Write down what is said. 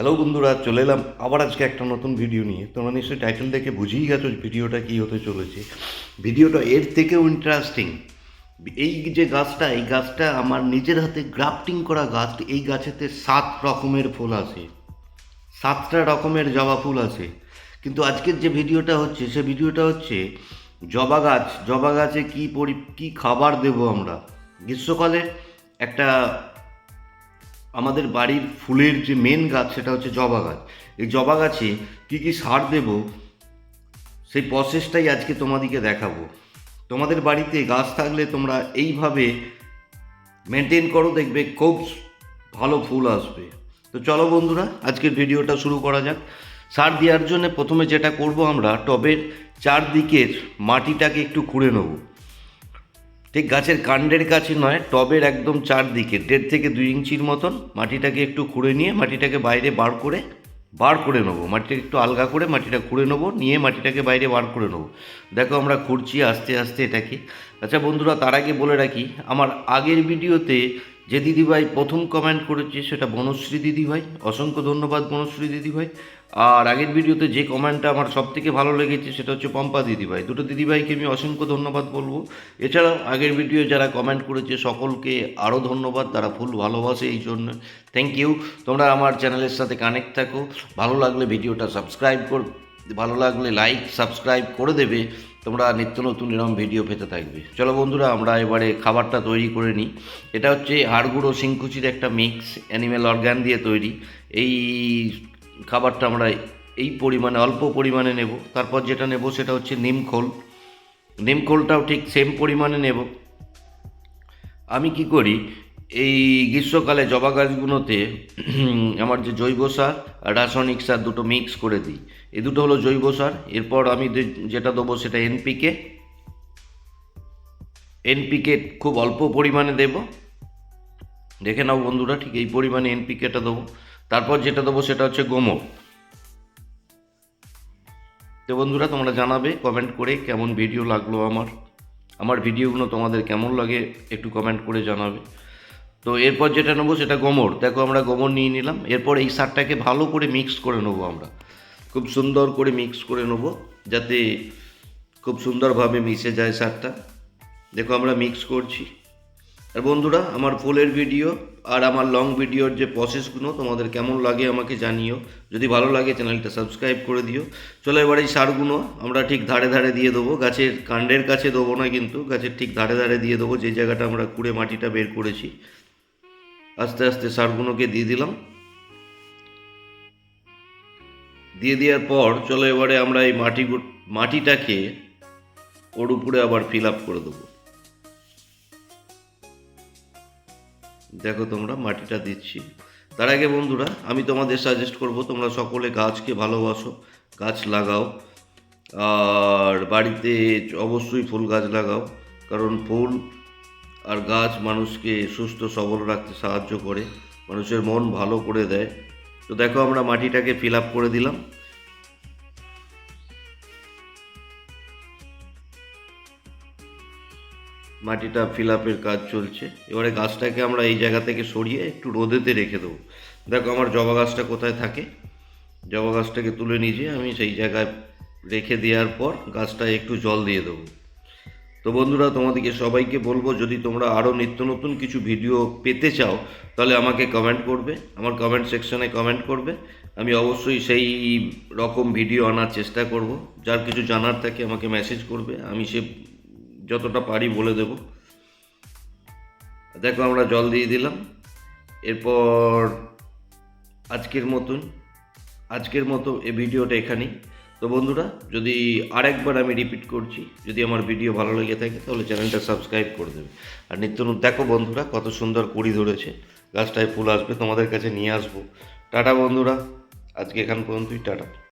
Hello বন্ধুরা, চলে এলাম আবার আজকে একটা নতুন ভিডিও নিয়ে। তোমরা নিশ্চয়ই টাইটেল দেখে বুঝেই গেছো ভিডিওটা কী হতে চলেছে। ভিডিওটা এর থেকেও ইন্টারেস্টিং এই যে গাছটা, এই গাছটা আমার নিজের হাতে গ্রাফটিং করা গাছ, এই গাছেতে সাত রকমের ফুল আছে। সাতটা রকমের জবা ফুল আছে। কিন্তু আজকের যে ভিডিওটা হচ্ছে, সে ভিডিওটা হচ্ছে জবা গাছ। জবা গাছে কী পরি, কী খাবার দেব আমরা? গ্রীষ্মকালে একটা আমাদের বাড়ির ফুলের যে মেন গাছ সেটা হচ্ছে জবা গাছ। এই জবা গাছে কী কী সার দেব, সেই প্রসেসটাই আজকে তোমাদেরকে দেখাবো। তোমাদের বাড়িতে গাছ থাকলে তোমরা এইভাবে মেনটেন করো, দেখবে খুব ভালো ফুল আসবে। তো চলো বন্ধুরা, আজকের ভিডিওটা শুরু করা যাক। সার দেওয়ার জন্য প্রথমে যেটা করব আমরা, টবের চারদিকের মাটিটাকে একটু খুঁড়ে নেব। ঠিক গাছের কাণ্ডের কাছে নয়, টবের একদম চারদিকে, দেড় থেকে দুই ইঞ্চির মতন মাটিটাকে একটু খুঁড়ে নিয়ে মাটিটাকে বাইরে বার করে বার করে নেব। মাটিটা একটু আলগা করে মাটিটা খুঁড়ে নেব, নিয়ে মাটিটাকে বাইরে বার করে নেব। দেখো আমরা খুঁড়ছি আস্তে আস্তে এটাকে। আচ্ছা বন্ধুরা, তার আগে বলে রাখি, আমার আগের ভিডিওতে যে দিদিভাই প্রথম কমেন্ট করেছে সেটা বনশ্রী দিদিভাই। অসংখ্য ধন্যবাদ বনশ্রী দিদিভাই। আর আগের ভিডিওতে যে কমেন্টটা আমার সব থেকে ভালো লেগেছে, সেটা হচ্ছে পম্পা দিদিভাই। দুটো দিদিভাইকে আমি অসংখ্য ধন্যবাদ বলব। এছাড়াও আগের ভিডিও যারা কমেন্ট করেছে, সকলকে আরও ধন্যবাদ। তারা ফুল ভালোবাসে এই জন্য। থ্যাংক ইউ তোমরা আমার চ্যানেলের সাথে কানেক্ট থাকো। ভালো লাগলে ভিডিওটা সাবস্ক্রাইব কর ভালো লাগলে লাইক সাবস্ক্রাইব করে দেবে। তোমরা নিত্য নতুন এরকম ভিডিও পেতে থাকবে। চলো বন্ধুরা, আমরা এবারে খাবারটা তৈরি করে নিই। এটা হচ্ছে হাড়গুঁড়ো শিংকুচির একটা মিক্স অ্যানিম্যাল অর্গান দিয়ে তৈরি। এই খাবারটা আমরা এই পরিমাণে, অল্প পরিমাণে নেব। তারপর যেটা নেব সেটা হচ্ছে নিমখোল নিমখোলটাও ঠিক সেম পরিমাণে নেব। আমি কি করি, এই গ্রীষ্মকালে জবা গাছগুলোতে আমার যে জৈব সার আর রাসায়নিক সার দুটো মিক্স করে দিই। এই দুটো হলো জৈব সার। এরপর আমি যেটা দেবো সেটা এনপিকে এনপিকে খুব অল্প পরিমাণে দেব। দেখে নাও বন্ধুরা, ঠিক এই পরিমাণে এনপিকেটা দেবো। তারপর যেটা দেবো সেটা হচ্ছে গোমর। তো বন্ধুরা, তোমরা জানাবে কমেন্ট করে কেমন ভিডিও লাগল আমার। আমার ভিডিওগুলো তোমাদের কেমন লাগে একটু কমেন্ট করে জানাবে। তো এরপর যেটা নেব সেটা গোমর। দেখো, আমরা গোমর নিয়ে নিলাম। এরপর এই সারটাকে ভালো করে মিক্স করে নেব আমরা। খুব সুন্দর করে মিক্স করে নেব, যাতে খুব সুন্দরভাবে মিশে যায় সারটা। দেখো, আমরা মিক্স করছি। আর বন্ধুরা, আমার ফুলের ভিডিও আর আমার লং ভিডিওর যে প্রসেসগুলো তোমাদের কেমন লাগে আমাকে জানিও। যদি ভালো লাগে চ্যানেলটা সাবস্ক্রাইব করে দিও। চলো এবার এই সারগুলো, আমরা ঠিক ধারে ধারে দিয়ে দেবো। গাছের কাণ্ডের কাছে দেবো না কিন্তু, গাছের ঠিক ধারে ধারে দিয়ে দেবো। যে জায়গাটা আমরা কুড়ে মাটিটা বের করেছি, আস্তে আস্তে সারগুলোকে দিয়ে দিলাম। দিয়ে দেওয়ার পর, চলো এবারে আমরা এই মাটি মাটিটাকে ওর উপরে আবার ফিল আপ করে দেবো। দেখো তোমরা, মাটিটা দিচ্ছি। তার আগে বন্ধুরা, আমি তোমাদের সাজেস্ট করব, তোমরা সকলে গাছকে ভালোবাসো, গাছ লাগাও। আর বাড়িতে অবশ্যই ফুল গাছ লাগাও, কারণ ফুল আর গাছ মানুষকে সুস্থ, সবল রাখতে সাহায্য করে, মানুষের মন ভালো করে দেয়। তো দেখো, আমরা মাটিটাকে ফিল আপ করে দিলাম। মাটিটা ফিল আপের কাজ চলছে। এবারে গাছটাকে আমরা এই জায়গা থেকে সরিয়ে একটু রোদেতে রেখে দেবো। দেখো আমার জবা গাছটা কোথায় থাকে? জবা গাছটাকে তুলে নিয়ে আমি সেই জায়গায় রেখে দেওয়ার পর গাছটায় একটু জল দিয়ে দেবো। তো বন্ধুরা, তোমাদেরকে সবাইকে বলব, যদি তোমরা আরও নিত্য নতুন কিছু ভিডিও পেতে চাও, তাহলে আমাকে কমেন্ট করবে। আমার কমেন্ট সেকশনে কমেন্ট করবে। আমি অবশ্যই সেই রকম ভিডিও আনার চেষ্টা করব। যার কিছু জানার থাকে আমাকে মেসেজ করবে। আমি সে যতটা পারি বলে দেব। দেখো আমরা জল দিয়ে দিলাম। এরপর আজকের মতন, আজকের মতো এই ভিডিওটা এখানেই। তো বন্ধুরা, যদি আরেকবার আমি রিপিট করছি, যদি আমার ভিডিও ভালো লেগে থাকে, তাহলে চ্যানেলটা সাবস্ক্রাইব করে দেবে। আর নিত্য দেখো বন্ধুরা, কত সুন্দর কুড়ি ধরেছে। গাছটায় ফুল আসবে, তোমাদের কাছে নিয়ে আসব। টাটা বন্ধুরা, আজকে এখান পর্যন্তই, টাটা।